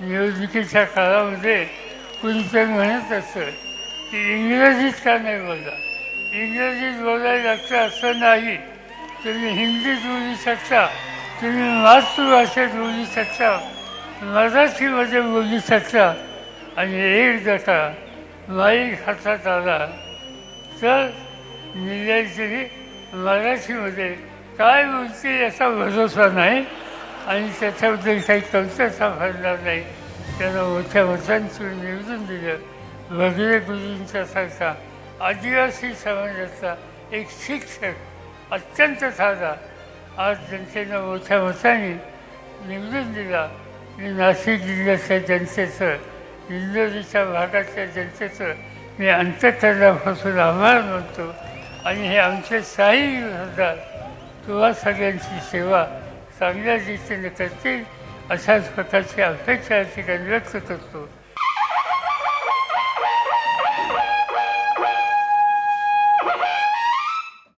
निवडणुकीच्या काळामध्ये कुणीतरी म्हणत असतं की इंग्रजीत का नाही बोला? इंग्रजीत बोलायला लागतं असं नाही तुम्ही हिंदीत बोलू शकता तुम्ही मातृभाषेत बोलू शकता मराठीमध्ये बोलू शकता आणि एक जसा माईक हातात आला तर निलयश्री मराठीमध्ये काय बोलते याचा भरोसा नाही. आणि त्याच्याबद्दल काही कौतुका भरणार नाही त्यांना मोठ्या मतांची निवडून दिलं वगैरे गुरुंचा सारखा आदिवासी समाजाचा एक शिक्षक अत्यंत साधा आज जनतेनं मोठ्या मताने निवडून दिला मी नाशिक जिल्ह्याच्या जनतेचं इंदोरीच्या भागातल्या जनतेचं मी अंतकरणापासून आभार मानतो आणि हे आमचे साई होतात तुम्हा सगळ्यांची सेवा चांगल्या दिशेने करतील अशा स्वतःची अपेक्षा या ठिकाणी व्यक्त करतो.